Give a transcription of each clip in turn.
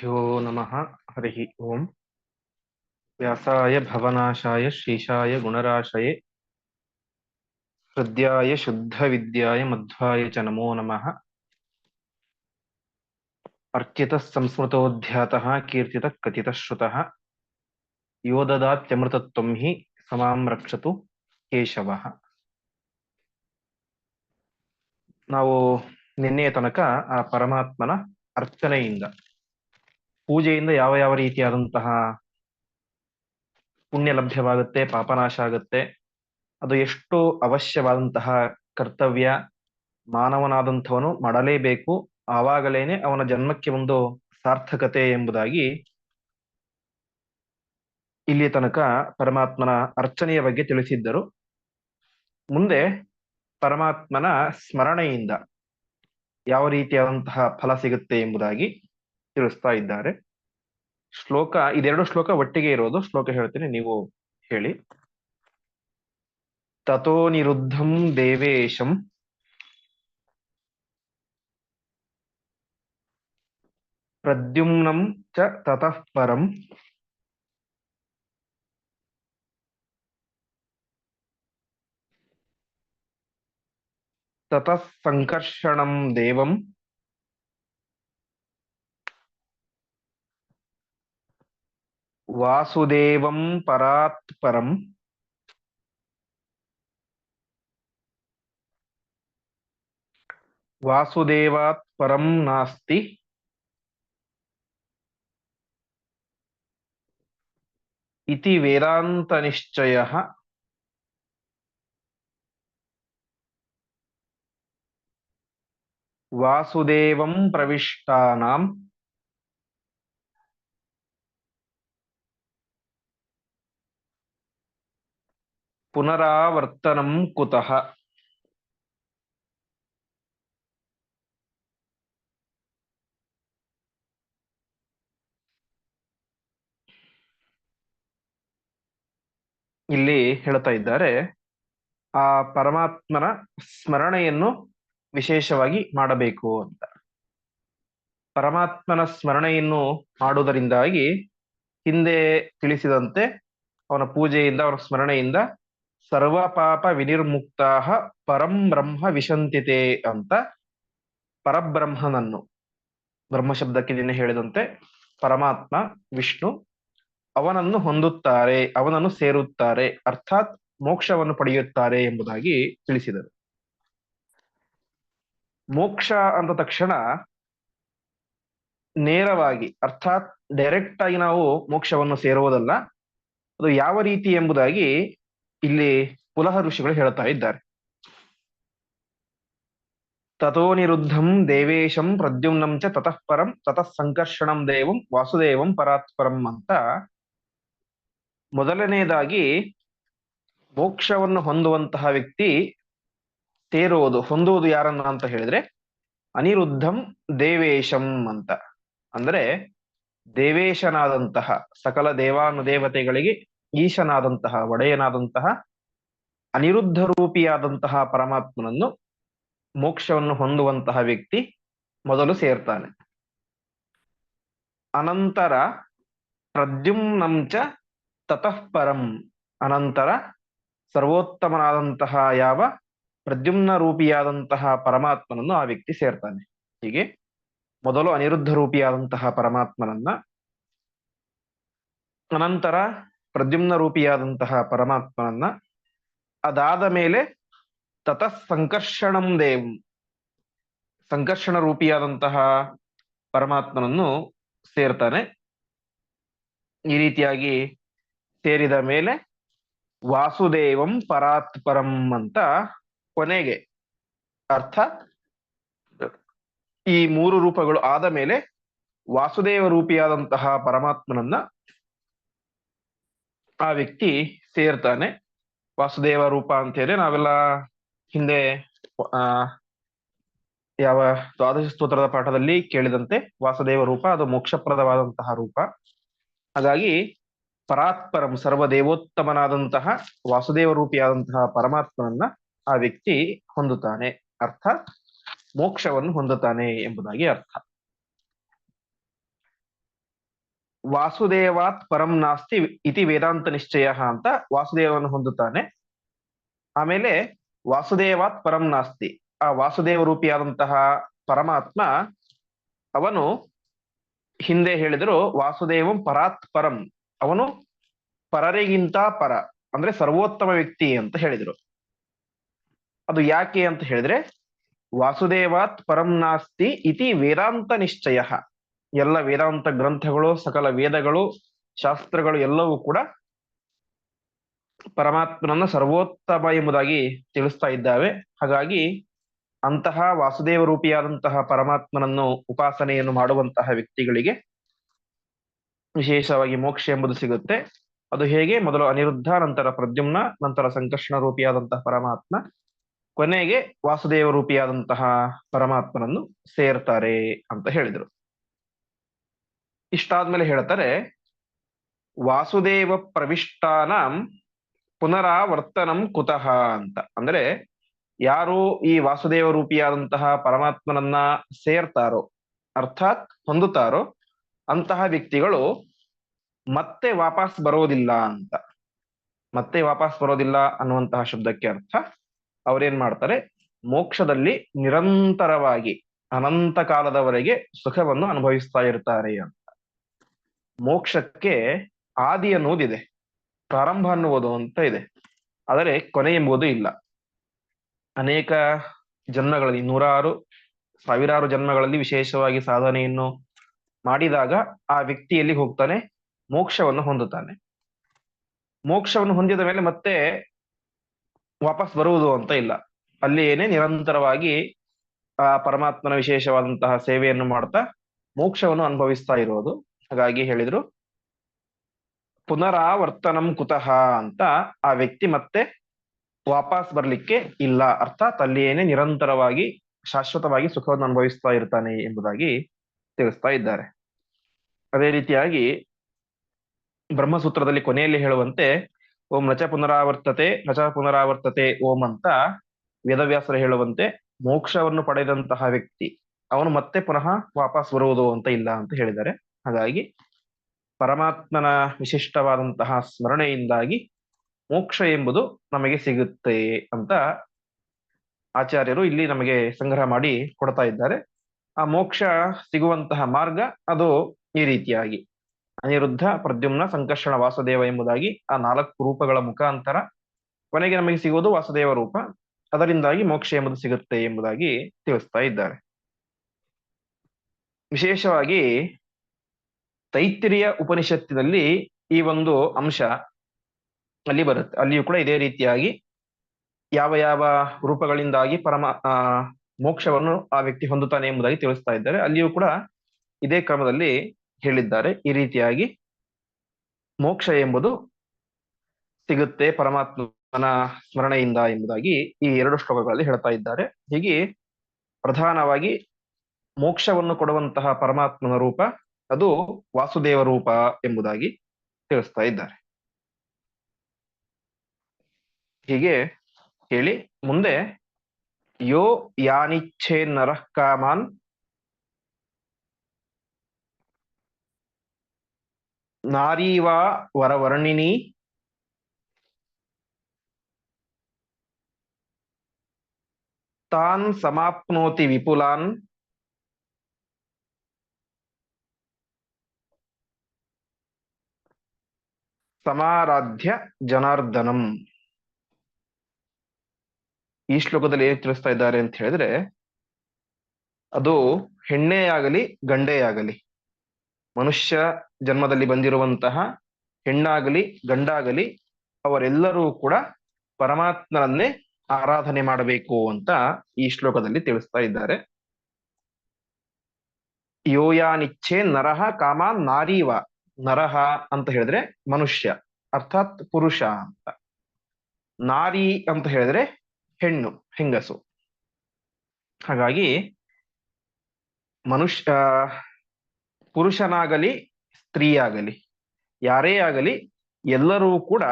गुरुभ्यो नमः हरिः ओम् व्यासाय भवनाशाय श्रीशाय गुणराशये हृद्याय शुद्धविद्याय मध्वाय च नमो नमः अर्चितः संस्मृतोऽध्यातः कीर्तितः कथितः श्रुतः यो ददात्यमृतत्वं हि समां रक्षतु ಕೇಶವಃ ನಾವು ನಿನ್ನೆಯ ತನಕ ಆ ಪರಮಾತ್ಮನ ಅರ್ಚನೆಯಿಂದ ಪೂಜೆಯಿಂದ ಯಾವ ಯಾವ ರೀತಿಯಾದಂತಹ ಪುಣ್ಯ ಲಭ್ಯವಾಗುತ್ತೆ, ಪಾಪನಾಶ ಆಗುತ್ತೆ, ಅದು ಎಷ್ಟು ಅವಶ್ಯವಾದಂತಹ ಕರ್ತವ್ಯ, ಮಾನವನಾದಂಥವನು ಮಾಡಲೇಬೇಕು, ಆವಾಗಲೇನೆ ಅವನ ಜನ್ಮಕ್ಕೆ ಒಂದು ಸಾರ್ಥಕತೆ ಎಂಬುದಾಗಿ ಇಲ್ಲಿ ತನಕ ಪರಮಾತ್ಮನ ಅರ್ಚನೆಯ ಬಗ್ಗೆ ತಿಳಿಸಿದ್ದರು. ಮುಂದೆ ಪರಮಾತ್ಮನ ಸ್ಮರಣೆಯಿಂದ ಯಾವ ರೀತಿಯಾದಂತಹ ಫಲ ಸಿಗುತ್ತೆ ಎಂಬುದಾಗಿ ತಿಳಿಸ್ತಾ ಇದ್ದಾರೆ. ಶ್ಲೋಕ, ಇದೆರಡು ಶ್ಲೋಕ ಒಟ್ಟಿಗೆ ಇರೋದು. ಶ್ಲೋಕ ಹೇಳ್ತೀನಿ, ನೀವು ಹೇಳಿ. ತಥೋ ನಿರುದ್ಧಂ ದೇವೇಶಂ. ಪ್ರದ್ಯುಮ್ನಂ ಚ ತತಃ ಪರಂ. ತತಃ ಸಂಕರ್ಷಣಂ ದೇವಂ. ವಾಸುದೇವಂ ಪರಾತ್ ಪರಂ. ವಾಸುದೇವಾತ್ ಪರಂ ನಾಸ್ತಿ. ಇತಿ ವೇದಾಂತ ನಿಶ್ಚಯ. ವಾಸುದೇವಂ ಪುನರಾವರ್ತನಂ ಕುತಃ. ಇಲ್ಲಿ ಹೇಳ್ತಾ ಇದ್ದಾರೆ, ಆ ಪರಮಾತ್ಮನ ಸ್ಮರಣೆಯನ್ನು ವಿಶೇಷವಾಗಿ ಮಾಡಬೇಕು ಅಂತ. ಪರಮಾತ್ಮನ ಸ್ಮರಣೆಯನ್ನು ಮಾಡುವುದರಿಂದಾಗಿ ಹಿಂದೆ ತಿಳಿಸಿದಂತೆ ಅವನ ಪೂಜೆಯಿಂದ ಅವನ ಸ್ಮರಣೆಯಿಂದ ಸರ್ವ ಪಾಪ ವಿನಿರ್ಮುಕ್ತ ಪರಂ ಬ್ರಹ್ಮ ವಿಶಂತಿತೆ ಅಂತ ಪರಬ್ರಹ್ಮನನ್ನು ಬ್ರಹ್ಮ ಶಬ್ದಕ್ಕೆ ನಿನ್ನೆ ಹೇಳಿದಂತೆ ಪರಮಾತ್ಮ, ವಿಷ್ಣು ಅವನನ್ನು ಹೊಂದುತ್ತಾರೆ, ಅವನನ್ನು ಸೇರುತ್ತಾರೆ, ಅರ್ಥಾತ್ ಮೋಕ್ಷವನ್ನು ಪಡೆಯುತ್ತಾರೆ ಎಂಬುದಾಗಿ ತಿಳಿಸಿದರು. ಮೋಕ್ಷ ಅಂದ ತಕ್ಷಣ ನೇರವಾಗಿ, ಅರ್ಥಾತ್ ಡೈರೆಕ್ಟ್ ಆಗಿ ನಾವು ಮೋಕ್ಷವನ್ನು ಸೇರುವುದಲ್ಲ, ಅದು ಯಾವ ರೀತಿ ಎಂಬುದಾಗಿ ಇಲ್ಲಿ ಪುಲಹ ಋಷಿಗಳು ಹೇಳ್ತಾ ಇದ್ದಾರೆ. ತಥೋ ನಿರುದ್ಧಂ ದೇವೇಶಂ ಪ್ರದ್ಯುಮ್ನಂ ಚ ತತಃ ಪರಂ, ತತಃ ಸಂಕರ್ಷಣಂ ದೇವಂ, ವಾಸುದೇವಂ ಪರಾತ್ಪರಂ ಅಂತ ಮೊದಲನೇದಾಗಿ ಮೋಕ್ಷವನ್ನು ಹೊಂದುವಂತಹ ವ್ಯಕ್ತಿ ತೇರೋದು, ಹೊಂದುವುದು ಯಾರನ್ನ ಅಂತ ಹೇಳಿದ್ರೆ ಅನಿರುದ್ಧಂ ದೇವೇಶಂ ಅಂತ. ಅಂದ್ರೆ ದೇವೇಶನಾದಂತಹ ಸಕಲ ದೇವಾನುದೇವತೆಗಳಿಗೆ ಈಶನಾದಂತಹ, ಒಡೆಯನಾದಂತಹ ಅನಿರುದ್ಧ ರೂಪಿಯಾದಂತಹ ಪರಮಾತ್ಮನನ್ನು ಮೋಕ್ಷವನ್ನು ಹೊಂದುವಂತಹ ವ್ಯಕ್ತಿ ಮೊದಲು ಸೇರ್ತಾನೆ. ಅನಂತರ ಪ್ರದ್ಯುಮ್ನಂಚ ತತಃ ಪರಂ. ಅನಂತರ ಸರ್ವೋತ್ತಮನಾದಂತಹ ಯಾವ ಪ್ರದ್ಯುಮ್ನ ರೂಪಿಯಾದಂತಹ ಪರಮಾತ್ಮನನ್ನು ಆ ವ್ಯಕ್ತಿ ಸೇರ್ತಾನೆ. ಹೀಗೆ ಮೊದಲು ಅನಿರುದ್ಧ ರೂಪಿಯಾದಂತಹ ಪರಮಾತ್ಮನನ್ನ, ಅನಂತರ ಪ್ರದ್ಯುಮ್ನ ರೂಪಿಯಾದಂತಹ ಪರಮಾತ್ಮನನ್ನ ಅದಾದ ಮೇಲೆ ತತಃ ಸಂಕರ್ಷಣಂ ದೇವ್. ಸಂಕರ್ಷಣ ರೂಪಿಯಾದಂತಹ ಪರಮಾತ್ಮನನ್ನು ಸೇರ್ತಾನೆ. ಈ ರೀತಿಯಾಗಿ ಸೇರಿದ ಮೇಲೆ ವಾಸುದೇವಂ ಪರಾತ್ ಪರಂ ಅಂತ ಕೊನೆಗೆ ಅರ್ಥ. ಈ ಮೂರು ರೂಪಗಳು ಆದ ಮೇಲೆ ವಾಸುದೇವ ರೂಪಿಯಾದಂತಹ ಪರಮಾತ್ಮನನ್ನ ಆ ವ್ಯಕ್ತಿ ಸೇರ್ತಾನೆ. ವಾಸುದೇವ ರೂಪ ಅಂತ ಹೇಳಿ ನಾವೆಲ್ಲ ಹಿಂದೆ ಯಾವ ದ್ವಾದಶ ಸ್ತೋತ್ರದ ಪಾಠದಲ್ಲಿ ಕೇಳಿದಂತೆ ವಾಸುದೇವ ರೂಪ ಅದು ಮೋಕ್ಷಪ್ರದವಾದಂತಹ ರೂಪ. ಹಾಗಾಗಿ ಪರಾತ್ಪರಂ ಸರ್ವದೇವೋತ್ತಮನಾದಂತಹ ವಾಸುದೇವ ರೂಪಿಯಾದಂತಹ ಪರಮಾತ್ಮನನ್ನ ಆ ವ್ಯಕ್ತಿ ಹೊಂದುತ್ತಾನೆ. ಅರ್ಥ ಮೋಕ್ಷವನ್ನು ಹೊಂದುತ್ತಾನೆ ಎಂಬುದಾಗಿ ಅರ್ಥ. ವಾಸುದೇವಾತ್ ಪರಂ ನಾಸ್ತಿ ಇತಿ ವೇದಾಂತ ನಿಶ್ಚಯ ಅಂತ ವಾಸುದೇವವನ್ನು ಹೊಂದುತ್ತಾನೆ. ಆಮೇಲೆ ವಾಸುದೇವಾತ್ ಪರಂ ನಾಸ್ತಿ. ಆ ವಾಸುದೇವ ರೂಪಿಯಾದಂತಹ ಪರಮಾತ್ಮ ಅವನು ಹಿಂದೆ ಹೇಳಿದರು ವಾಸುದೇವಂ ಪರಾತ್ ಪರಂ. ಅವನು ಪರರಿಗಿಂತ ಪರ, ಅಂದ್ರೆ ಸರ್ವೋತ್ತಮ ವ್ಯಕ್ತಿ ಅಂತ ಹೇಳಿದರು. ಅದು ಯಾಕೆ ಅಂತ ಹೇಳಿದ್ರೆ ವಾಸುದೇವಾತ್ ಪರಂ ನಾಸ್ತಿ ಇತಿ ವೇದಾಂತ ನಿಶ್ಚಯ. ಎಲ್ಲ ವೇದಾಂತ ಗ್ರಂಥಗಳು, ಸಕಲ ವೇದಗಳು, ಶಾಸ್ತ್ರಗಳು ಎಲ್ಲವೂ ಕೂಡ ಪರಮಾತ್ಮನನ್ನ ಸರ್ವೋತ್ತಮ ಎಂಬುದಾಗಿ ತಿಳಿಸ್ತಾ ಇದ್ದಾವೆ. ಹಾಗಾಗಿ ಅಂತಹ ವಾಸುದೇವ ರೂಪಿಯಾದಂತಹ ಪರಮಾತ್ಮನನ್ನು ಉಪಾಸನೆಯನ್ನು ಮಾಡುವಂತಹ ವ್ಯಕ್ತಿಗಳಿಗೆ ವಿಶೇಷವಾಗಿ ಮೋಕ್ಷ ಎಂಬುದು ಸಿಗುತ್ತೆ. ಅದು ಹೇಗೆ? ಮೊದಲು ಅನಿರುದ್ಧ, ನಂತರ ಪ್ರದ್ಯುಮ್ನ, ನಂತರ ಸಂಕರ್ಷಣ ರೂಪಿಯಾದಂತಹ ಪರಮಾತ್ಮ. ಕೊನೆಗೆ ವಾಸುದೇವ ರೂಪಿಯಾದಂತಹ ಪರಮಾತ್ಮನನ್ನು ಸೇರ್ತಾರೆ ಅಂತ ಹೇಳಿದರು. ಇಷ್ಟಾದ್ಮೇಲೆ ಹೇಳ್ತಾರೆ ವಾಸುದೇವ ಪ್ರವಿಷ್ಟಾನ ಪುನರಾವರ್ತನಂ ಕುತಃ ಅಂತ. ಅಂದ್ರೆ ಯಾರು ಈ ವಾಸುದೇವ ರೂಪಿಯಾದಂತಹ ಪರಮಾತ್ಮನನ್ನ ಸೇರ್ತಾರೋ, ಅರ್ಥಾತ್ ಹೊಂದುತ್ತಾರೋ, ಅಂತಹ ವ್ಯಕ್ತಿಗಳು ಮತ್ತೆ ವಾಪಸ್ ಬರೋದಿಲ್ಲ ಅಂತ. ಮತ್ತೆ ವಾಪಸ್ ಬರೋದಿಲ್ಲ ಅನ್ನುವಂತಹ ಶಬ್ದಕ್ಕೆ ಅರ್ಥ. ಅವ್ರೇನ್ ಮಾಡ್ತಾರೆ, ಮೋಕ್ಷದಲ್ಲಿ ನಿರಂತರವಾಗಿ ಅನಂತ ಕಾಲದವರೆಗೆ ಸುಖವನ್ನು ಅನುಭವಿಸ್ತಾ ಇರ್ತಾರೆ ಅಂತ. ಮೋಕ್ಷಕ್ಕೆ ಆದಿ ಅನ್ನುವುದಿದೆ ಪ್ರಾರಂಭ ಅನ್ನುವುದು ಅಂತ ಇದೆ. ಆದರೆ ಕೊನೆ ಎಂಬುದು ಇಲ್ಲ. ಅನೇಕ ಜನ್ಮಗಳಲ್ಲಿ, ನೂರಾರು, ಸಾವಿರಾರು ಜನ್ಮಗಳಲ್ಲಿ ವಿಶೇಷವಾಗಿ ಸಾಧನೆಯನ್ನು ಮಾಡಿದಾಗ ಆ ವ್ಯಕ್ತಿಯಲ್ಲಿ ಹೋಗ್ತಾನೆ, ಮೋಕ್ಷವನ್ನು ಹೊಂದುತ್ತಾನೆ. ಮೋಕ್ಷವನ್ನು ಹೊಂದಿದ ಮೇಲೆ ಮತ್ತೆ ವಾಪಸ್ ಬರುವುದು ಅಂತ ಇಲ್ಲ. ಅಲ್ಲಿಯೇನೆ ನಿರಂತರವಾಗಿ ಆ ಪರಮಾತ್ಮನ ವಿಶೇಷವಾದಂತಹ ಸೇವೆಯನ್ನು ಮಾಡ್ತಾ ಮೋಕ್ಷವನ್ನು ಅನುಭವಿಸ್ತಾ ಇರೋದು. ಹಾಗಾಗಿ ಹೇಳಿದ್ರು, ಪುನರಾವರ್ತನಂ ಕುತಃ ಅಂತ ಆ ವ್ಯಕ್ತಿ ಮತ್ತೆ ವಾಪಸ್ ಬರ್ಲಿಕ್ಕೆ ಇಲ್ಲ. ಅರ್ಥಾತ್ ಅಲ್ಲಿಯೇನೆ ನಿರಂತರವಾಗಿ, ಶಾಶ್ವತವಾಗಿ ಸುಖವನ್ನು ಅನುಭವಿಸ್ತಾ ಇರ್ತಾನೆ ಎಂಬುದಾಗಿ ತಿಳಿಸ್ತಾ ಇದ್ದಾರೆ. ಅದೇ ರೀತಿಯಾಗಿ ಬ್ರಹ್ಮಸೂತ್ರದಲ್ಲಿ ಕೊನೆಯಲ್ಲಿ ಹೇಳುವಂತೆ, ಓಂ ನಚ ಪುನರಾವರ್ತತೆ ನಚ ಪುನರಾವರ್ತತೆ, ಓಂ ಅಂತ ವೇದವ್ಯಾಸರು ಹೇಳುವಂತೆ, ಮೋಕ್ಷವನ್ನು ಪಡೆದಂತಹ ವ್ಯಕ್ತಿ, ಅವನು ಮತ್ತೆ ಪುನಃ ವಾಪಸ್ ಬರುವುದು ಅಂತ ಇಲ್ಲ ಅಂತ ಹೇಳಿದ್ದಾರೆ. ಹಾಗಾಗಿ ಪರಮಾತ್ಮನ ವಿಶಿಷ್ಟವಾದಂತಹ ಸ್ಮರಣೆಯಿಂದಾಗಿ ಮೋಕ್ಷ ಎಂಬುದು ನಮಗೆ ಸಿಗುತ್ತೆ ಅಂತ ಆಚಾರ್ಯರು ಇಲ್ಲಿ ನಮಗೆ ಸಂಗ್ರಹ ಮಾಡಿ ಕೊಡ್ತಾ ಇದ್ದಾರೆ. ಆ ಮೋಕ್ಷ ಸಿಗುವಂತಹ ಮಾರ್ಗ ಅದು ಈ ರೀತಿಯಾಗಿ. ಅನಿರುದ್ಧ, ಪ್ರದ್ಯುಮ್ನ, ಸಂಕರ್ಷಣ, ವಾಸುದೇವ ಎಂಬುದಾಗಿ ಆ ನಾಲ್ಕು ರೂಪಗಳ ಮುಖಾಂತರ ಕೊನೆಗೆ ನಮಗೆ ಸಿಗುವುದು ವಾಸುದೇವ ರೂಪ. ಅದರಿಂದಾಗಿ ಮೋಕ್ಷ ಎಂಬುದು ಸಿಗುತ್ತೆ ಎಂಬುದಾಗಿ ತಿಳಿಸ್ತಾ ಇದ್ದಾರೆ. ವಿಶೇಷವಾಗಿ ತೈತ್ತಿರಿಯ ಉಪನಿಷತ್ತಿನಲ್ಲಿ ಈ ಒಂದು ಅಂಶ ಅಲ್ಲಿ ಬರುತ್ತೆ. ಅಲ್ಲಿಯೂ ಕೂಡ ಇದೇ ರೀತಿಯಾಗಿ ಯಾವ ಯಾವ ರೂಪಗಳಿಂದಾಗಿ ಪರಮ ಮೋಕ್ಷವನ್ನು ಆ ವ್ಯಕ್ತಿ ಹೊಂದುತ್ತಾನೆ ಎಂಬುದಾಗಿ ತಿಳಿಸ್ತಾ ಇದ್ದಾರೆ. ಅಲ್ಲಿಯೂ ಕೂಡ ಇದೇ ಕ್ರಮದಲ್ಲಿ ಹೇಳಿದ್ದಾರೆ. ಈ ರೀತಿಯಾಗಿ ಮೋಕ್ಷ ಎಂಬುದು ಸಿಗುತ್ತೆ ಪರಮಾತ್ಮನ ಸ್ಮರಣೆಯಿಂದ ಎಂಬುದಾಗಿ ಈ ಎರಡು ಶ್ಲೋಕಗಳಲ್ಲಿ ಹೇಳ್ತಾ ಇದ್ದಾರೆ. ಹೀಗೆ ಪ್ರಧಾನವಾಗಿ ಮೋಕ್ಷವನ್ನು ಕೊಡುವಂತಹ ಪರಮಾತ್ಮನ ರೂಪ ಅದು ವಾಸುದೇವ ರೂಪ ಎಂಬುದಾಗಿ ತಿಳಿಸ್ತಾ ಇದ್ದಾರೆ. ಹೀಗೆ ಹೇಳಿ ಮುಂದೆ, ಯೋ ಯಾನಿಚ್ಛೆ ನರಃ ಕಾಮಾನ್, ನಾರೀವಾ ವರವರ್ಣಿನಿ, ತಾನ್ ಸಮಾಪ್ನೋತಿ ವಿಪುಲಾನ್ ಸಮಾರಾಧ್ಯ ಜನಾರ್ದನಂ. ಈ ಶ್ಲೋಕದಲ್ಲಿ ಏನ್ ತಿಳಿಸ್ತಾ ಇದ್ದಾರೆ ಅಂತ ಹೇಳಿದ್ರೆ, ಅದು ಹೆಣ್ಣೇ ಆಗಲಿ ಗಂಡೇ ಆಗಲಿ ಮನುಷ್ಯ ಜನ್ಮದಲ್ಲಿ ಬಂದಿರುವಂತಹ ಹೆಣ್ಣಾಗಲಿ ಗಂಡಾಗಲಿ, ಅವರೆಲ್ಲರೂ ಕೂಡ ಪರಮಾತ್ಮನನ್ನೇ ಆರಾಧನೆ ಮಾಡಬೇಕು ಅಂತ ಈ ಶ್ಲೋಕದಲ್ಲಿ ತಿಳಿಸ್ತಾ ಇದ್ದಾರೆ. ಯೋಯಾನಿಚ್ಛೆ ನರಹ ಕಾಮ ನಾರೀವ. ನರಹ ಅಂತ ಹೇಳಿದ್ರೆ ಮನುಷ್ಯ, ಅರ್ಥಾತ್ ಪುರುಷ ಅಂತ. ನಾರಿ ಅಂತ ಹೇಳಿದ್ರೆ ಹೆಣ್ಣು, ಹೆಂಗಸು. ಹಾಗಾಗಿ ಮನುಷ್ಯ ಪುರುಷನಾಗಲಿ, ಸ್ತ್ರೀಯಾಗಲಿ, ಯಾರೇ ಆಗಲಿ, ಎಲ್ಲರೂ ಕೂಡ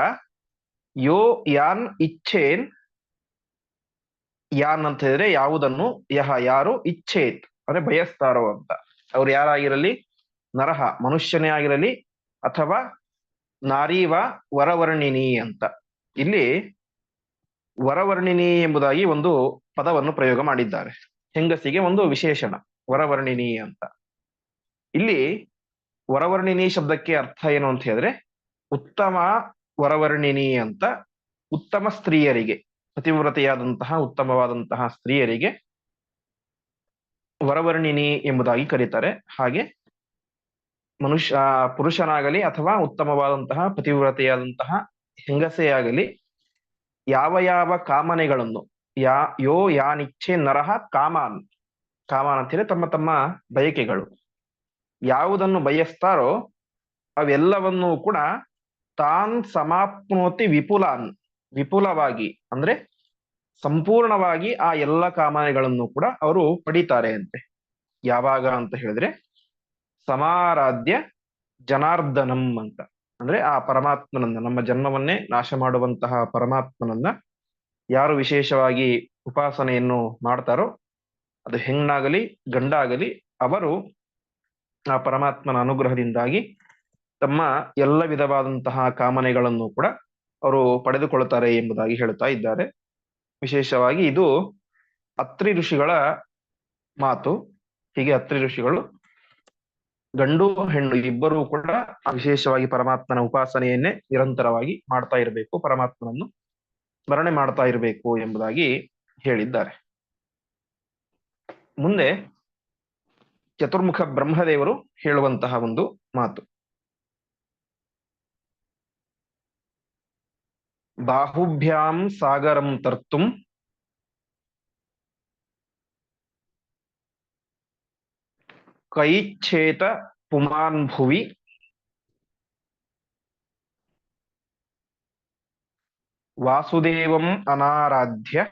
ಯೋ ಯಾನ್ ಇಚ್ಛೇನ್, ಯಾನ್ ಅಂತ ಹೇಳಿದ್ರೆ ಯಾವುದನ್ನು, ಯಹ ಯಾರು ಇಚ್ಛೇತ್, ಅಂದ್ರೆ ಬಯಸ್ತಾರೋ ಅಂತ. ಅವ್ರು ಯಾರಾಗಿರಲಿ ನರಹ, ಮನುಷ್ಯನೇ ಆಗಿರಲಿ ಅಥವಾ ನಾರೀವ ವರವರ್ಣಿನಿ ಅಂತ. ಇಲ್ಲಿ ವರವರ್ಣಿನಿ ಎಂಬುದಾಗಿ ಒಂದು ಪದವನ್ನು ಪ್ರಯೋಗ ಮಾಡಿದ್ದಾರೆ. ಹೆಂಗಸಿಗೆ ಒಂದು ವಿಶೇಷಣ, ವರವರ್ಣಿನಿ ಅಂತ. ಇಲ್ಲಿ ವರವರ್ಣಿನಿ ಶಬ್ದಕ್ಕೆ ಅರ್ಥ ಏನು ಅಂತ ಹೇಳಿದ್ರೆ, ಉತ್ತಮ ವರವರ್ಣಿನಿ ಅಂತ ಉತ್ತಮ ಸ್ತ್ರೀಯರಿಗೆ, ಪತಿವ್ರತೆಯಾದಂತಹ ಉತ್ತಮವಾದಂತಹ ಸ್ತ್ರೀಯರಿಗೆ ವರವರ್ಣಿನಿ ಎಂಬುದಾಗಿ ಕರೀತಾರೆ. ಹಾಗೆ ಮನುಷ್ಯ, ಪುರುಷನಾಗಲಿ ಅಥವಾ ಉತ್ತಮವಾದಂತಹ, ಪತಿವ್ರತೆಯಾದಂತಹ ಹೆಂಗಸೇ ಆಗಲಿ ಯಾವ ಯಾವ ಕಾಮನೆಗಳನ್ನು, ಯಾ, ಯೋ ಯಾನಿಚ್ಛೆ ನರಹ, ಕಾಮಾನ್ ಕಾಮಾನ್ ಅಂತ ಹೇಳಿ ತಮ್ಮ ತಮ್ಮ ಬಯಕೆಗಳು. ಯಾವುದನ್ನು ಬಯಸ್ತಾರೋ ಅವೆಲ್ಲವನ್ನೂ ಕೂಡ ತಾನ್ ಸಮಾಪ್ನೋತಿ ವಿಪುಲಾನ್, ವಿಪುಲವಾಗಿ, ಅಂದ್ರೆ ಸಂಪೂರ್ಣವಾಗಿ ಆ ಎಲ್ಲ ಕಾಮನೆಗಳನ್ನು ಕೂಡ ಅವರು ಪಡಿತಾರೆ ಅಂತೆ. ಯಾವಾಗ ಅಂತ ಹೇಳಿದ್ರೆ ಸಮಾರಾಧ್ಯ ಜನಾರ್ದನಂ ಅಂತ. ಅಂದ್ರೆ ಆ ಪರಮಾತ್ಮನನ್ನ, ನಮ್ಮ ಜನ್ಮವನ್ನೇ ನಾಶ ಮಾಡುವಂತಹ ಪರಮಾತ್ಮನನ್ನ ಯಾರು ವಿಶೇಷವಾಗಿ ಉಪಾಸನೆಯನ್ನು ಮಾಡ್ತಾರೋ, ಅದು ಹೆಣ್ಣಾಗಲಿ, ಗಂಡಾಗಲಿ, ಅವರು ಆ ಪರಮಾತ್ಮನ ಅನುಗ್ರಹದಿಂದಾಗಿ ತಮ್ಮ ಎಲ್ಲ ವಿಧವಾದಂತಹ ಕಾಮನೆಗಳನ್ನು ಕೂಡ ಅವರು ಪಡೆದುಕೊಳ್ಳುತ್ತಾರೆ ಎಂಬುದಾಗಿ ಹೇಳ್ತಾ ಇದ್ದಾರೆ. ವಿಶೇಷವಾಗಿ ಇದು ಅತ್ರಿ ಋಷಿಗಳ ಮಾತು. ಹೀಗೆ ಅತ್ರಿ ಋಷಿಗಳು ಗಂಡು, ಹೆಣ್ಣು ಇಬ್ಬರೂ ಕೂಡ ವಿಶೇಷವಾಗಿ ಪರಮಾತ್ಮನ ಉಪಾಸನೆಯನ್ನೇ ನಿರಂತರವಾಗಿ ಮಾಡ್ತಾ ಇರಬೇಕು, ಪರಮಾತ್ಮನನ್ನು ಸ್ಮರಣೆ ಮಾಡ್ತಾ ಇರಬೇಕು ಎಂಬುದಾಗಿ ಹೇಳಿದ್ದಾರೆ. ಮುಂದೆ ಚತುರ್ಮುಖ ಬ್ರಹ್ಮದೇವರು ಹೇಳುವಂತಹ ಒಂದು ಮಾತು. ಬಾಹುಭ್ಯಾಂ ಸಾಗರಂ ತರ್ತುಂ ಕೈಚ್ಛೇತ ಪುಮಾನ್ ಭುವಿ. ವಾಸುದೇವಂ ಅನಾರಾಧ್ಯ.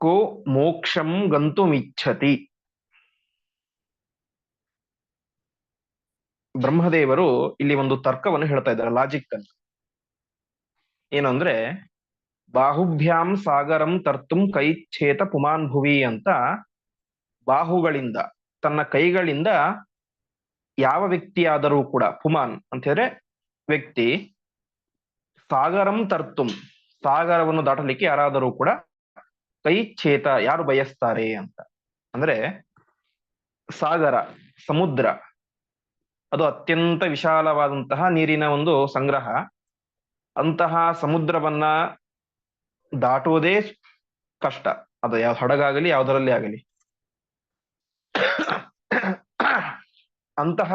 ಕೋ ಮೋಕ್ಷಂ ಗಂತುಮಿಚ್ಛತಿ. ಬ್ರಹ್ಮದೇವರು ಇಲ್ಲಿ ಒಂದು ತರ್ಕವನ್ನು ಹೇಳ್ತಾ ಇದ್ದಾರೆ ಲಾಜಿಕ್ ಅನ್ನು. ಏನಂದ್ರೆ ಬಾಹುಭ್ಯಾಂ ಸಾಗರಂ ತರ್ತುಂ ಕೈಚ್ಛೇತ ಪುಮಾನ್ ಭುವಿ ಅಂತ ಬಾಹುಗಳಿಂದ, ತನ್ನ ಕೈಗಳಿಂದ ಯಾವ ವ್ಯಕ್ತಿಯಾದರೂ ಕೂಡ, ಪುಮಾನ್ ಅಂತ ಹೇಳಿದ್ರೆ ವ್ಯಕ್ತಿ, ಸಾಗರಂ ತರ್ತುಂ, ಸಾಗರವನ್ನು ದಾಟಲಿಕ್ಕೆ ಯಾರಾದರೂ ಕೂಡ ಕೈಚ್ಛೇತ ಛೇತ ಯಾರು ಬಯಸ್ತಾರೆ ಅಂತ. ಅಂದ್ರೆ ಸಾಗರ, ಸಮುದ್ರ, ಅದು ಅತ್ಯಂತ ವಿಶಾಲವಾದಂತಹ ನೀರಿನ ಒಂದು ಸಂಗ್ರಹ. ಅಂತಹ ಸಮುದ್ರವನ್ನ ದಾಟುವುದೇ ಕಷ್ಟ. ಅದು ಯಾವ ಹಡಗಾಗಲಿ, ಯಾವುದರಲ್ಲಿ ಆಗಲಿ. ಅಂತಹ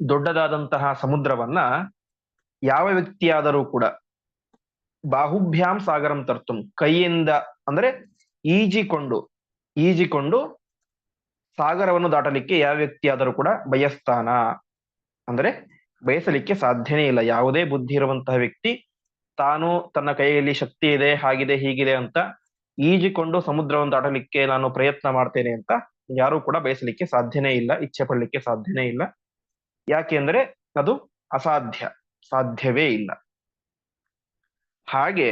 ದೊಡ್ಡದಾದಂತಹ ಸಮುದ್ರವನ್ನ ಯಾವ ವ್ಯಕ್ತಿಯಾದರೂ ಕೂಡ ಬಾಹುಭ್ಯಾಂ ಸಾಗರಂ ತರ್ತುಂ, ಕೈಯಿಂದ ಅಂದ್ರೆ ಈಜಿಕೊಂಡು ಈಜಿಕೊಂಡು ಸಾಗರವನ್ನು ದಾಟಲಿಕ್ಕೆ ಯಾವ ವ್ಯಕ್ತಿಯಾದರೂ ಕೂಡ ಬಯಸ್ತಾನ ಅಂದ್ರೆ ಬಯಸಲಿಕ್ಕೆ ಸಾಧ್ಯನೇ ಇಲ್ಲ. ಯಾವುದೇ ಬುದ್ಧಿ ಇರುವಂತಹ ವ್ಯಕ್ತಿ ತಾನು ತನ್ನ ಕೈಯಲ್ಲಿ ಶಕ್ತಿ ಇದೆ, ಹಾಗಿದೆ, ಹೀಗಿದೆ ಅಂತ ಈಜಿಕೊಂಡು ಸಮುದ್ರವನ್ನು ದಾಟಲಿಕ್ಕೆ ನಾನು ಪ್ರಯತ್ನ ಮಾಡ್ತೇನೆ ಅಂತ ಯಾರು ಕೂಡ ಬಯಸಲಿಕ್ಕೆ ಸಾಧ್ಯನೇ ಇಲ್ಲ, ಇಚ್ಛೆ ಪಡಲಿಕ್ಕೆ ಸಾಧ್ಯನೇ ಇಲ್ಲ. ಯಾಕೆಂದ್ರೆ ಅದು ಅಸಾಧ್ಯ, ಸಾಧ್ಯವೇ ಇಲ್ಲ. ಹಾಗೆ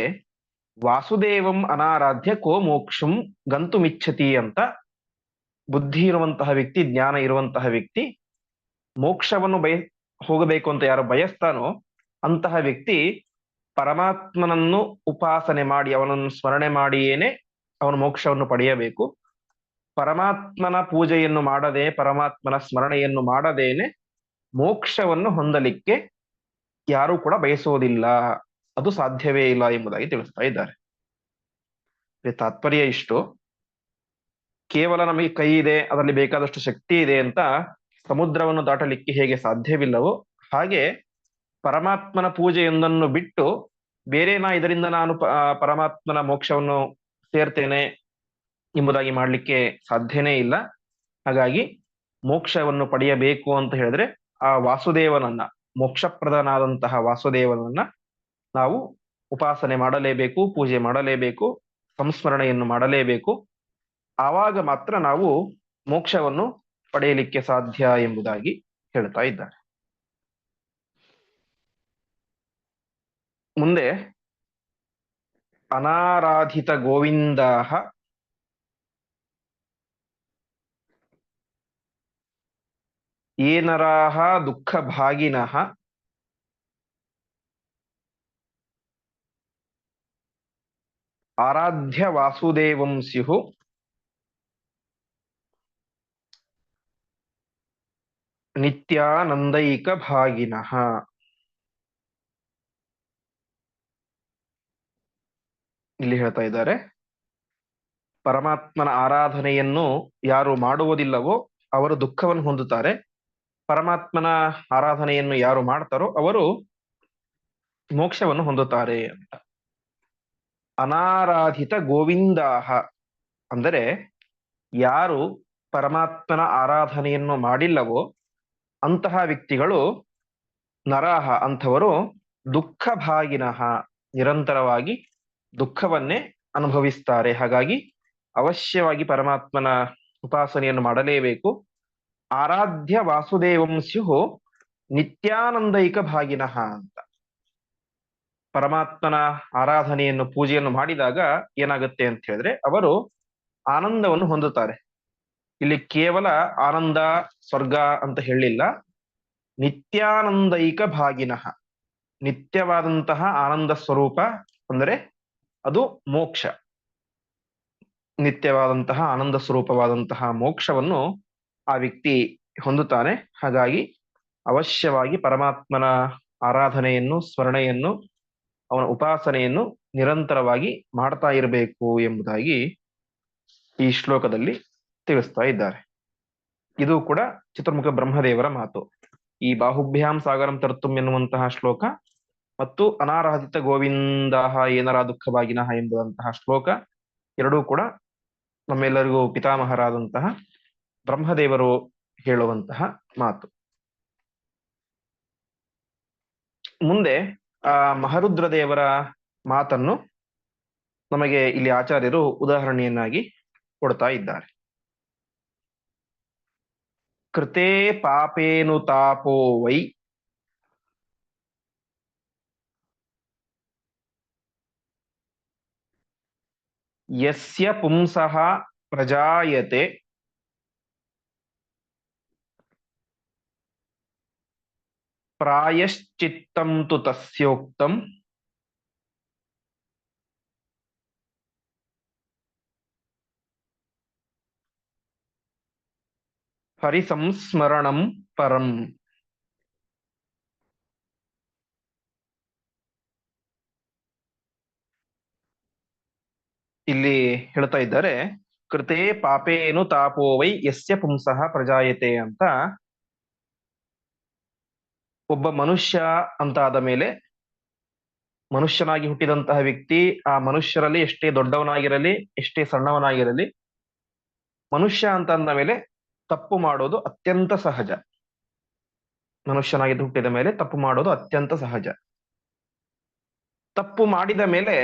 ವಾಸುದೇವಂ ಅನಾರಾಧ್ಯ ಕೋ ಮೋಕ್ಷಂ ಗಂತುಮಿಚ್ಛತಿ ಅಂತ ಬುದ್ಧಿ ಇರುವಂತಹ ವ್ಯಕ್ತಿ, ಜ್ಞಾನ ಇರುವಂತಹ ವ್ಯಕ್ತಿ ಮೋಕ್ಷವನ್ನು ಬಯ ಹೋಗಬೇಕು ಅಂತ ಯಾರು ಬಯಸ್ತಾನೋ ಅಂತಹ ವ್ಯಕ್ತಿ ಪರಮಾತ್ಮನನ್ನು ಉಪಾಸನೆ ಮಾಡಿ, ಅವನನ್ನು ಸ್ಮರಣೆ ಮಾಡಿಯೇನೆ ಅವನು ಮೋಕ್ಷವನ್ನು ಪಡೆಯಬೇಕು. ಪರಮಾತ್ಮನ ಪೂಜೆಯನ್ನು ಮಾಡದೆ, ಪರಮಾತ್ಮನ ಸ್ಮರಣೆಯನ್ನು ಮಾಡದೇನೆ ಮೋಕ್ಷವನ್ನು ಹೊಂದಲಿಕ್ಕೆ ಯಾರು ಕೂಡ ಬಯಸೋದಿಲ್ಲ ಅದು ಸಾಧ್ಯವೇ ಇಲ್ಲ ಎಂಬುದಾಗಿ ತಿಳಿಸ್ತಾ ಇದ್ದಾರೆ. ತಾತ್ಪರ್ಯ ಇಷ್ಟು. ಕೇವಲ ನಮಗೆ ಕೈ ಇದೆ, ಅದರಲ್ಲಿ ಬೇಕಾದಷ್ಟು ಶಕ್ತಿ ಇದೆ ಅಂತ ಸಮುದ್ರವನ್ನು ದಾಟಲಿಕ್ಕೆ ಹೇಗೆ ಸಾಧ್ಯವಿಲ್ಲವೋ ಹಾಗೆ ಪರಮಾತ್ಮನ ಪೂಜೆಯೊಂದನ್ನು ಬಿಟ್ಟು ಬೇರೆ ನಾ ಇದರಿಂದ ನಾನು ಪರಮಾತ್ಮನ ಮೋಕ್ಷವನ್ನು ಸೇರ್ತೇನೆ ಎಂಬುದಾಗಿ ಮಾಡಲಿಕ್ಕೆ ಸಾಧ್ಯನೇ ಇಲ್ಲ. ಹಾಗಾಗಿ ಮೋಕ್ಷವನ್ನು ಪಡೆಯಬೇಕು ಅಂತ ಹೇಳಿದ್ರೆ ಆ ವಾಸುದೇವನನ್ನ, ಮೋಕ್ಷಪ್ರದನಾದಂತಹ ವಾಸುದೇವನನ್ನ ನಾವು ಉಪಾಸನೆ ಮಾಡಲೇಬೇಕು, ಪೂಜೆ ಮಾಡಲೇಬೇಕು, ಸಂಸ್ಮರಣೆಯನ್ನು ಮಾಡಲೇಬೇಕು. ಆವಾಗ ಮಾತ್ರ ನಾವು ಮೋಕ್ಷವನ್ನು ಪಡೆಯಲಿಕ್ಕೆ ಸಾಧ್ಯ ಎಂಬುದಾಗಿ ಹೇಳ್ತಾ ಇದ್ದಾರೆ ಮುಂದೆ ಅನಾರಾಧಿತ ಗೋವಿಂದ ಏನರಾಹ ದುಃಖ ಭಾಗಿನಃ ಆರಾಧ್ಯ ವಾಸುದೇವಂ ಸ್ಯು ನಿತ್ಯಾನಂದೈಕ ಭಾಗಿನಃ ಇಲ್ಲಿ ಹೇಳ್ತಾ ಇದ್ದಾರೆ. ಪರಮಾತ್ಮನ ಆರಾಧನೆಯನ್ನು ಯಾರು ಮಾಡುವುದಿಲ್ಲವೋ ಅವರು ದುಃಖವನ್ನು ಹೊಂದುತ್ತಾರೆ. ಪರಮಾತ್ಮನ ಆರಾಧನೆಯನ್ನು ಯಾರು ಮಾಡ್ತಾರೋ ಅವರು ಮೋಕ್ಷವನ್ನು ಹೊಂದುತ್ತಾರೆ ಅಂತ. ಅನಾರಾಧಿತ ಗೋವಿಂದಾಹ ಅಂದರೆ ಯಾರು ಪರಮಾತ್ಮನ ಆರಾಧನೆಯನ್ನು ಮಾಡಿಲ್ಲವೋ ಅಂತಹ ವ್ಯಕ್ತಿಗಳು ನರಾಹ ಅಂಥವರು ದುಃಖ ಭಾಗಿನಃ ನಿರಂತರವಾಗಿ ದುಃಖವನ್ನೇ ಅನುಭವಿಸ್ತಾರೆ. ಹಾಗಾಗಿ ಅವಶ್ಯವಾಗಿ ಪರಮಾತ್ಮನ ಉಪಾಸನೆಯನ್ನು ಮಾಡಲೇಬೇಕು. ಆರಾಧ್ಯ ವಾಸುದೇವಂ ಸ್ಯುಹು ನಿತ್ಯಾನಂದೈಕ ಭಾಗಿನಃ ಅಂತ. ಪರಮಾತ್ಮನ ಆರಾಧನೆಯನ್ನು ಪೂಜೆಯನ್ನು ಮಾಡಿದಾಗ ಏನಾಗುತ್ತೆ ಅಂತ ಹೇಳಿದ್ರೆ ಅವರು ಆನಂದವನ್ನು ಹೊಂದುತ್ತಾರೆ. ಇಲ್ಲಿ ಕೇವಲ ಆನಂದ, ಸ್ವರ್ಗ ಅಂತ ಹೇಳಿಲ್ಲ. ನಿತ್ಯಾನಂದೈಕ ಭಾಗಿನಃ. ನಿತ್ಯವಾದಂತಹ ಆನಂದ ಸ್ವರೂಪ ಅಂದರೆ ಅದು ಮೋಕ್ಷ. ನಿತ್ಯವಾದಂತಹ ಆನಂದ ಸ್ವರೂಪವಾದಂತಹ ಮೋಕ್ಷವನ್ನು ಆ ವ್ಯಕ್ತಿ ಹೊಂದುತ್ತಾನೆ. ಹಾಗಾಗಿ ಅವಶ್ಯವಾಗಿ ಪರಮಾತ್ಮನ ಆರಾಧನೆಯನ್ನು, ಸ್ಮರಣೆಯನ್ನು, ಅವನ ಉಪಾಸನೆಯನ್ನು ನಿರಂತರವಾಗಿ ಮಾಡ್ತಾ ಇರಬೇಕು ಎಂಬುದಾಗಿ ಈ ಶ್ಲೋಕದಲ್ಲಿ ತಿಳಿಸ್ತಾ ಇದ್ದಾರೆ. ಇದು ಕೂಡ ಚಿತ್ರಮುಖ ಬ್ರಹ್ಮದೇವರ ಮಾತು. ಈ ಬಾಹುಭ್ಯಾಂ ಸಾಗರಂ ತರ್ತುಂ ಎನ್ನುವಂತಹ ಶ್ಲೋಕ ಮತ್ತು ಅನಾರಾಧಿತ ಗೋವಿಂದ ಏನರ ದುಃಖವಾಗಿನಃ ಎಂಬುದಂತಹ ಶ್ಲೋಕ ಎರಡೂ ಕೂಡ ನಮ್ಮೆಲ್ಲರಿಗೂ ಪಿತಾಮಹರಾದಂತಹ ಬ್ರಹ್ಮದೇವರು ಹೇಳುವಂತಹ ಮಾತು. ಮುಂದೆ, ಆ ಮಹರುದ್ರ ದೇವರ ಮಾತನ್ನು ನಮಗೆ ಇಲ್ಲಿ ಆಚಾರ್ಯರು ಉದಾಹರಣೆಯನ್ನಾಗಿ ಕೊಡ್ತಾ ಇದ್ದಾರೆ. ಕೃತೆ ಪಾಪೇನು ತಾಪೋ ವೈ ಯಸ್ಯ ಪುಂಸಃ ಪ್ರಜಾಯತೆ ಪ್ರಾಯಶ್ಚಿತ್ತಂ ತು ತಸ್ಯೋಕ್ತಂ ಹರಿಸಂಸ್ಮರಣಂ ಪರಂ ಇಲ್ಲಿ ಹೇಳ್ತಾ ಇದ್ದಾರೆ, ಕೃತೆ ಪಾಪೇನು ತಾಪೋವೈ ಯಸ್ಯ ಪುಂಸಃ ಪ್ರಜಾಯತೆ ಅಂತ. ಒಬ್ಬ ಮನುಷ್ಯ ಅಂತ ಆದ ಮೇಲೆ ಮನುಷ್ಯನಾಗಿ ಹುಟ್ಟಿದಂತಹ ವ್ಯಕ್ತಿ ಆ ಮನುಷ್ಯರಲ್ಲಿ ಎಷ್ಟೇ ದೊಡ್ಡವನಾಗಿರಲಿ, ಎಷ್ಟೇ ಸಣ್ಣವನಾಗಿರಲಿ, ಮನುಷ್ಯ ಅಂತ ಅಂದ ಮೇಲೆ ತಪ್ಪು ಮಾಡೋದು ಅತ್ಯಂತ ಸಹಜ. ಮನುಷ್ಯನಾಗಿ ಹುಟ್ಟಿದ ಮೇಲೆ ತಪ್ಪು ಮಾಡೋದು ಅತ್ಯಂತ ಸಹಜ. ತಪ್ಪು ಮಾಡಿದ ಮೇಲೆ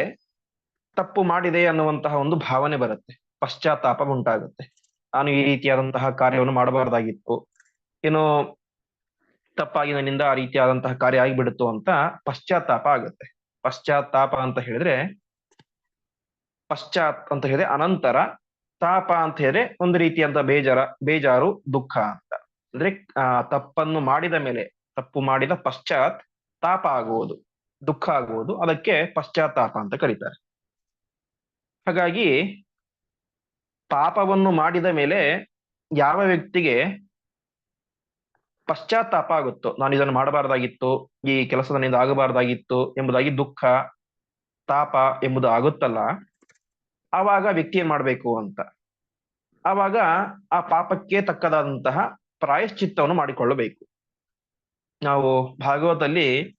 ತಪ್ಪು ಮಾಡಿದೆ ಅನ್ನುವಂತಹ ಒಂದು ಭಾವನೆ ಬರುತ್ತೆ. ಪಶ್ಚಾತ್ತಾಪ ಉಂಟಾಗುತ್ತೆ. ನಾನು ಈ ರೀತಿಯಾದಂತಹ ಕಾರ್ಯವನ್ನು ಮಾಡಬಾರ್ದಾಗಿತ್ತು. ಏನೋ ತಪ್ಪಾಗಿ ನನ್ನಿಂದ ಆ ರೀತಿಯಾದಂತಹ ಕಾರ್ಯ ಆಗಿಬಿಡುತ್ತು ಅಂತ ಪಶ್ಚಾತ್ತಾಪ ಆಗುತ್ತೆ. ಪಶ್ಚಾತ್ತಾಪ ಅಂತ ಹೇಳಿದ್ರೆ, ಪಶ್ಚಾತ್ ಅಂತ ಹೇಳಿದ್ರೆ ಅನಂತರ, ತಾಪ ಅಂತ ಹೇಳಿದ್ರೆ ಒಂದು ರೀತಿಯಂತ ಬೇಜಾರ, ಬೇಜಾರು, ದುಃಖ ಅಂತ. ಅಂದ್ರೆ, ಆ, ತಪ್ಪನ್ನು ಮಾಡಿದ ಮೇಲೆ, ತಪ್ಪು ಮಾಡಿದ ಪಶ್ಚಾತ್ ತಾಪ ಆಗುವುದು, ದುಃಖ ಆಗುವುದು, ಅದಕ್ಕೆ ಪಶ್ಚಾತ್ತಾಪ ಅಂತ ಕರೀತಾರೆ. ಹಾಗಾಗಿ ಪಾಪವನ್ನು ಮಾಡಿದ ಮೇಲೆ ಯಾವ ವ್ಯಕ್ತಿಗೆ ಪಶ್ಚಾತ್ತಾಪ ಆಗುತ್ತೋ, ನಾನು ಇದನ್ನು ಮಾಡಬಾರ್ದಾಗಿತ್ತು, ಈ ಕೆಲಸ ನನ್ನಿಂದ ಆಗಬಾರ್ದಾಗಿತ್ತು ಎಂಬುದಾಗಿ ದುಃಖ, ತಾಪ ಎಂಬುದು ಆಗುತ್ತಲ್ಲ, ಆವಾಗ ವ್ಯಕ್ತಿ ಏನ್ ಮಾಡ್ಬೇಕು ಅಂತ? ಆವಾಗ ಆ ಪಾಪಕ್ಕೆ ತಕ್ಕದಾದಂತಹ ಪ್ರಾಯಶ್ಚಿತ್ತವನ್ನು ಮಾಡಿಕೊಳ್ಳಬೇಕು. ನಾವು ಭಾಗವತಲ್ಲಿ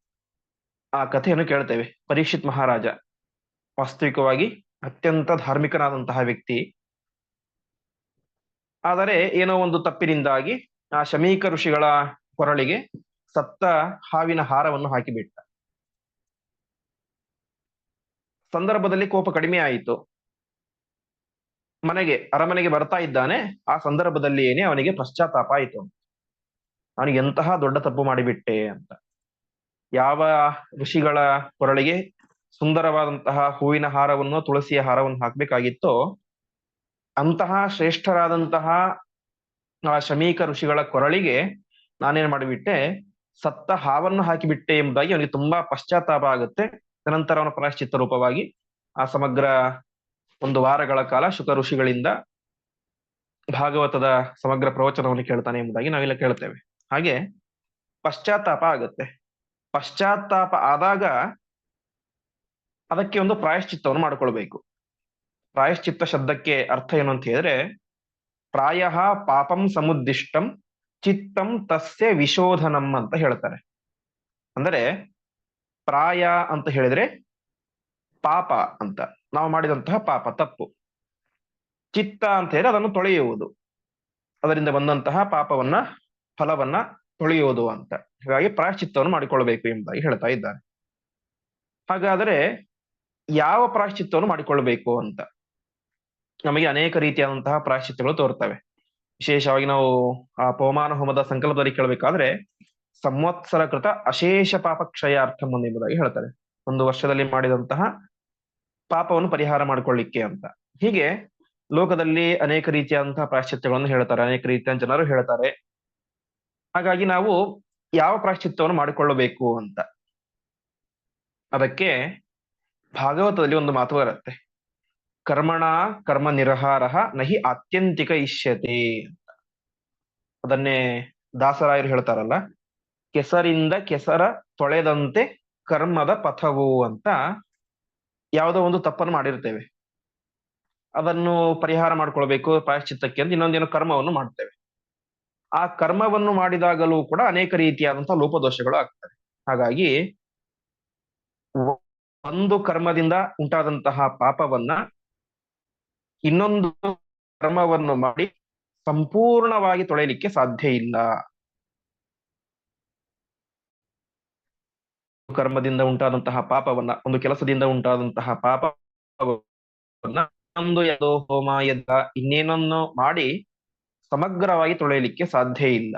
ಆ ಕಥೆಯನ್ನು ಕೇಳ್ತೇವೆ. ಪರೀಕ್ಷಿತ್ ಮಹಾರಾಜ ವಾಸ್ತವಿಕವಾಗಿ ಅತ್ಯಂತ ಧಾರ್ಮಿಕನಾದಂತಹ ವ್ಯಕ್ತಿ. ಆದರೆ ಏನೋ ಒಂದು ತಪ್ಪಿನಿಂದಾಗಿ ಆ ಶಮೀಕ ಋಷಿಗಳ ಕೊರಳಿಗೆ ಸತ್ತ ಹಾವಿನ ಹಾರವನ್ನು ಹಾಕಿಬಿಟ್ಟ. ಸಂದರ್ಭದಲ್ಲಿ ಕೋಪ ಕಡಿಮೆ ಆಯಿತು. ಮನೆಗೆ, ಅರಮನೆಗೆ ಬರ್ತಾ ಇದ್ದಾನೆ. ಆ ಸಂದರ್ಭದಲ್ಲಿ ಏನೇ ಅವನಿಗೆ ಪಶ್ಚಾತ್ತಾಪ ಆಯಿತು. ಅವನಿಗೆ ಎಂತಹ ದೊಡ್ಡ ತಪ್ಪು ಮಾಡಿಬಿಟ್ಟೆ ಅಂತ. ಯಾವ ಋಷಿಗಳ ಕೊರಳಿಗೆ ಸುಂದರವಾದಂತಹ ಹೂವಿನ ಹಾರವನ್ನು, ತುಳಸಿಯ ಹಾರವನ್ನು ಹಾಕಬೇಕಾಗಿತ್ತು. ಅಂತಹ ಶ್ರೇಷ್ಠರಾದಂತಹ, ಆ, ಶಮೀಕ ಋಷಿಗಳ ಕೊರಳಿಗೆ ನಾನೇನ್ ಮಾಡಿಬಿಟ್ಟೆ, ಸತ್ತ ಹಾವನ್ನು ಹಾಕಿಬಿಟ್ಟೆ ಎಂಬುದಾಗಿ ಅವನಿಗೆ ತುಂಬಾ ಪಶ್ಚಾತ್ತಾಪ ಆಗುತ್ತೆ. ನಂತರ ಅವನ ಪ್ರಾಶ್ಚಿತ್ತ ರೂಪವಾಗಿ ಆ ಸಮಗ್ರ ಒಂದು ವಾರಗಳ ಕಾಲ ಶುಕ ಋಷಿಗಳಿಂದ ಭಾಗವತದ ಸಮಗ್ರ ಪ್ರವಚನವನ್ನು ಕೇಳ್ತಾನೆ ಎಂಬುದಾಗಿ ನಾವೆಲ್ಲ ಕೇಳ್ತೇವೆ. ಹಾಗೆ ಪಶ್ಚಾತ್ತಾಪ ಆಗುತ್ತೆ. ಪಶ್ಚಾತ್ತಾಪ ಆದಾಗ ಅದಕ್ಕೆ ಒಂದು ಪ್ರಾಯಶ್ಚಿತ್ತವನ್ನು ಮಾಡಿಕೊಳ್ಬೇಕು. ಪ್ರಾಯಶ್ಚಿತ್ತ ಶಬ್ದಕ್ಕೆ ಅರ್ಥ ಏನು ಅಂತ ಹೇಳಿದ್ರೆ, ಪ್ರಾಯ ಪಾಪಂ ಸಮುದ್ದಿಷ್ಟಂ ಚಿತ್ತಂ ತಸ್ಯ ವಿಶೋಧನಂ ಅಂತ ಹೇಳ್ತಾರೆ. ಅಂದರೆ ಪ್ರಾಯ ಅಂತ ಹೇಳಿದ್ರೆ ಪಾಪ ಅಂತ. ನಾವು ಮಾಡಿದಂತಹ ಪಾಪ, ತಪ್ಪು. ಚಿತ್ತ ಅಂತ ಹೇಳಿದ್ರೆ ಅದನ್ನು ತೊಳೆಯುವುದು. ಅದರಿಂದ ಬಂದಂತಹ ಪಾಪವನ್ನ, ಫಲವನ್ನ ತೊಳೆಯುವುದು ಅಂತ. ಹೀಗಾಗಿ ಪ್ರಾಯಶ್ಚಿತ್ತವನ್ನು ಮಾಡಿಕೊಳ್ಳಬೇಕು ಎಂಬುದಾಗಿ ಹೇಳ್ತಾ ಇದ್ದಾರೆ. ಹಾಗಾದರೆ ಯಾವ ಪ್ರಾಯಶ್ಚಿತ್ತವನ್ನು ಮಾಡಿಕೊಳ್ಳಬೇಕು ಅಂತ. ನಮಗೆ ಅನೇಕ ರೀತಿಯಾದಂತಹ ಪ್ರಾಶ್ಚಿತ್ಯಗಳು ತೋರ್ತವೆ. ವಿಶೇಷವಾಗಿ ನಾವು ಆ ಪವಮಾನ ಹೋಮದ ಸಂಕಲ್ಪದಲ್ಲಿ ಕೇಳಬೇಕಾದ್ರೆ ಸಂವತ್ಸರ ಕೃತ ಅಶೇಷ ಪಾಪ ಕ್ಷಯಾರ್ಥಂ ಎಂಬುದಾಗಿ ಹೇಳ್ತಾರೆ. ಒಂದು ವರ್ಷದಲ್ಲಿ ಮಾಡಿದಂತಹ ಪಾಪವನ್ನು ಪರಿಹಾರ ಮಾಡಿಕೊಳ್ಳಿಕ್ಕೆ ಅಂತ. ಹೀಗೆ ಲೋಕದಲ್ಲಿ ಅನೇಕ ರೀತಿಯಾದಂತಹ ಪ್ರಾಶ್ಚಿತ್ಯಗಳನ್ನು ಹೇಳ್ತಾರೆ. ಅನೇಕ ರೀತಿಯ ಜನರು ಹೇಳ್ತಾರೆ. ಹಾಗಾಗಿ ನಾವು ಯಾವ ಪ್ರಾಶ್ಚಿತ್ಯವನ್ನು ಮಾಡಿಕೊಳ್ಳಬೇಕು ಅಂತ. ಅದಕ್ಕೆ ಭಾಗವತದಲ್ಲಿ ಒಂದು ಮಾತು ಬರುತ್ತೆ. ಕರ್ಮಣ ಕರ್ಮ ನಿರಹಾರ ನಹಿ ಆತ್ಯಂತಿಕ ಇಷ್ಯತೆ ಅದನ್ನೇ ದಾಸರಾಯರು ಹೇಳ್ತಾರಲ್ಲ, ಕೆಸರಿಂದ ಕೆಸರ ತೊಳೆದಂತೆ ಕರ್ಮದ ಪಥವು ಅಂತ ಯಾವುದೋ ಒಂದು ತಪ್ಪನ್ನು ಮಾಡಿರ್ತೇವೆ. ಅದನ್ನು ಪರಿಹಾರ ಮಾಡ್ಕೊಳ್ಬೇಕು ಪ್ರಾಯಶ್ಚಿತ್ತಕ್ಕೆ ಅಂತ ಇನ್ನೊಂದೇನು ಕರ್ಮವನ್ನು ಮಾಡ್ತೇವೆ. ಆ ಕರ್ಮವನ್ನು ಮಾಡಿದಾಗಲೂ ಕೂಡ ಅನೇಕ ರೀತಿಯಾದಂತಹ ಲೋಪದೋಷಗಳು ಆಗ್ತವೆ. ಹಾಗಾಗಿ ಒಂದು ಕರ್ಮದಿಂದ ಉಂಟಾದಂತಹ ಪಾಪವನ್ನ ಇನ್ನೊಂದು ಕರ್ಮವನ್ನು ಮಾಡಿ ಸಂಪೂರ್ಣವಾಗಿ ತೊಳೆಯಲಿಕ್ಕೆ ಸಾಧ್ಯ ಇಲ್ಲ. ಕರ್ಮದಿಂದ ಉಂಟಾದಂತಹ ಪಾಪವನ್ನ, ಒಂದು ಕೆಲಸದಿಂದ ಉಂಟಾದಂತಹ ಪಾಪವನ್ನ ಒಂದು ಯಾವುದೋ ಹೋಮ ಯದ್ದ ಇನ್ನೇನನ್ನು ಮಾಡಿ ಸಮಗ್ರವಾಗಿ ತೊಳೆಯಲಿಕ್ಕೆ ಸಾಧ್ಯ ಇಲ್ಲ.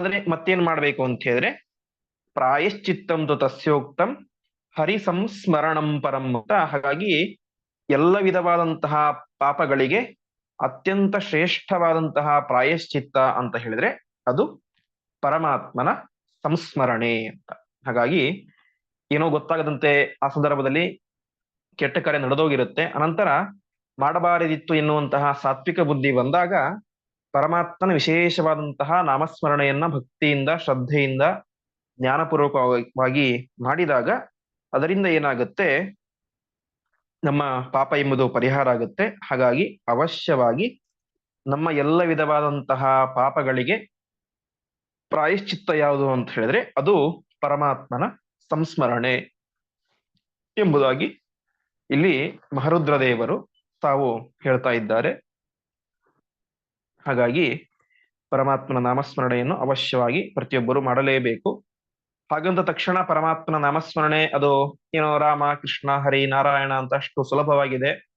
ಆದ್ರೆ ಮತ್ತೇನ್ ಮಾಡ್ಬೇಕು ಅಂತ ಹೇಳಿದ್ರೆ ಪ್ರಾಯಶ್ಚಿತ್ತಂ ತಸ್ಯೋಕ್ತಂ ಹರಿ ಸಂಸ್ಮರಣಂ ಪರಂ ಅಂತ ಹಾಗಾಗಿ ಎಲ್ಲ ವಿಧವಾದಂತಹ ಪಾಪಗಳಿಗೆ ಅತ್ಯಂತ ಶ್ರೇಷ್ಠವಾದಂತಹ ಪ್ರಾಯಶ್ಚಿತ್ತ ಅಂತ ಹೇಳಿದ್ರೆ ಅದು ಪರಮಾತ್ಮನ ಸಂಸ್ಮರಣೆ ಅಂತ. ಹಾಗಾಗಿ ಏನೋ ಗೊತ್ತಾಗದಂತೆ ಆ ಸಂದರ್ಭದಲ್ಲಿ ಕೆಟ್ಟ ಕರೆ ನಡೆದೋಗಿರುತ್ತೆ. ಅನಂತರ ಮಾಡಬಾರದಿತ್ತು ಎನ್ನುವಂತಹ ಸಾತ್ವಿಕ ಬುದ್ಧಿ ಬಂದಾಗ ಪರಮಾತ್ಮನ ವಿಶೇಷವಾದಂತಹ ನಾಮಸ್ಮರಣೆಯನ್ನ ಭಕ್ತಿಯಿಂದ ಶ್ರದ್ಧೆಯಿಂದ ಜ್ಞಾನಪೂರ್ವಕವಾಗಿ ಮಾಡಿದಾಗ ಅದರಿಂದ ಏನಾಗುತ್ತೆ? ನಮ್ಮ ಪಾಪ ಎಂಬುದು ಪರಿಹಾರ ಆಗುತ್ತೆ. ಹಾಗಾಗಿ ಅವಶ್ಯವಾಗಿ ನಮ್ಮ ಎಲ್ಲ ವಿಧವಾದಂತಹ ಪಾಪಗಳಿಗೆ ಪ್ರಾಯಶ್ಚಿತ್ತ ಯಾವುದು ಅಂತ ಹೇಳಿದ್ರೆ ಅದು ಪರಮಾತ್ಮನ ಸಂಸ್ಮರಣೆ ಎಂಬುದಾಗಿ ಇಲ್ಲಿ ಮಹರುದ್ರ ದೇವರು ತಾವು ಹೇಳ್ತಾ ಇದ್ದಾರೆ. ಹಾಗಾಗಿ ಪರಮಾತ್ಮನ ನಾಮಸ್ಮರಣೆಯನ್ನು ಅವಶ್ಯವಾಗಿ ಪ್ರತಿಯೊಬ್ಬರು ಮಾಡಲೇಬೇಕು. ಹಾಗಂತ ತಕ್ಷಣ ಪರಮಾತ್ಮನ ನಾಮಸ್ಮರಣೆ, ಅದು, ಏನೋ ರಾಮ, ಕೃಷ್ಣ, ಹರಿ, ನಾರಾಯಣ ಅಂತ ಅಷ್ಟು ಸುಲಭವಾಗಿದೆ.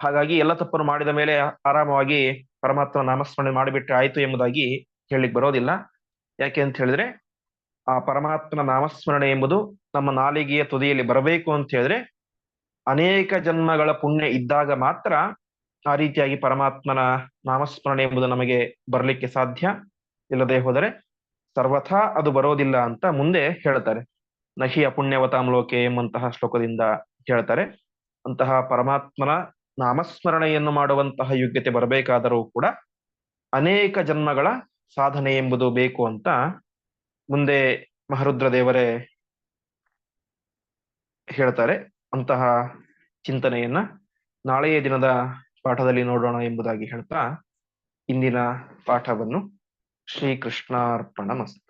ಹಾಗಾಗಿ ಎಲ್ಲ ತಪ್ಪನ್ನು ಮಾಡಿದ ಮೇಲೆ ಆರಾಮವಾಗಿ ಪರಮಾತ್ಮನ ನಾಮಸ್ಮರಣೆ ಮಾಡಿಬಿಟ್ರೆ ಆಯ್ತು ಎಂಬುದಾಗಿ ಹೇಳಲಿಕ್ಕೆ ಬರೋದಿಲ್ಲ. ಯಾಕೆ ಅಂತ ಹೇಳಿದ್ರೆ, ಆ ಪರಮಾತ್ಮನ ನಾಮಸ್ಮರಣೆ ಎಂಬುದು ನಮ್ಮ ನಾಲಿಗೆಯ ತುದಿಯಲ್ಲಿ ಬರಬೇಕು ಅಂತ ಹೇಳಿದ್ರೆ, ಅನೇಕ ಜನ್ಮಗಳ ಪುಣ್ಯ ಇದ್ದಾಗ ಮಾತ್ರ ಆ ರೀತಿಯಾಗಿ ಪರಮಾತ್ಮನ ನಾಮಸ್ಮರಣೆ ಎಂಬುದು ನಮಗೆ ಬರಲಿಕ್ಕೆ ಸಾಧ್ಯ. ಇಲ್ಲದೆ ಹೋದರೆ ಸರ್ವಥಾ ಅದು ಬರೋದಿಲ್ಲ ಅಂತ ಮುಂದೆ ಹೇಳ್ತಾರೆ. ನಹಿ ಅಪುಣ್ಯವತಾಂ ಲೋಕೆ ಎಂಬಂತಹ ಶ್ಲೋಕದಿಂದ ಹೇಳ್ತಾರೆ. ಅಂತಹ ಪರಮಾತ್ಮನ ನಾಮಸ್ಮರಣೆಯನ್ನು ಮಾಡುವಂತಹ ಯೋಗ್ಯತೆ ಬರಬೇಕಾದರೂ ಕೂಡ ಅನೇಕ ಜನ್ಮಗಳ ಸಾಧನೆ ಎಂಬುದು ಬೇಕು ಅಂತ ಮುಂದೆ ಮಹರುದ್ರ ದೇವರೇ ಹೇಳ್ತಾರೆ. ಅಂತಹ ಚಿಂತನೆಯನ್ನ ನಾಳೆಯ ದಿನದ ಪಾಠದಲ್ಲಿ ನೋಡೋಣ ಎಂಬುದಾಗಿ ಹೇಳ್ತಾ ಇಂದಿನ ಪಾಠವನ್ನು श्रीकृष्णार्पणमस्तु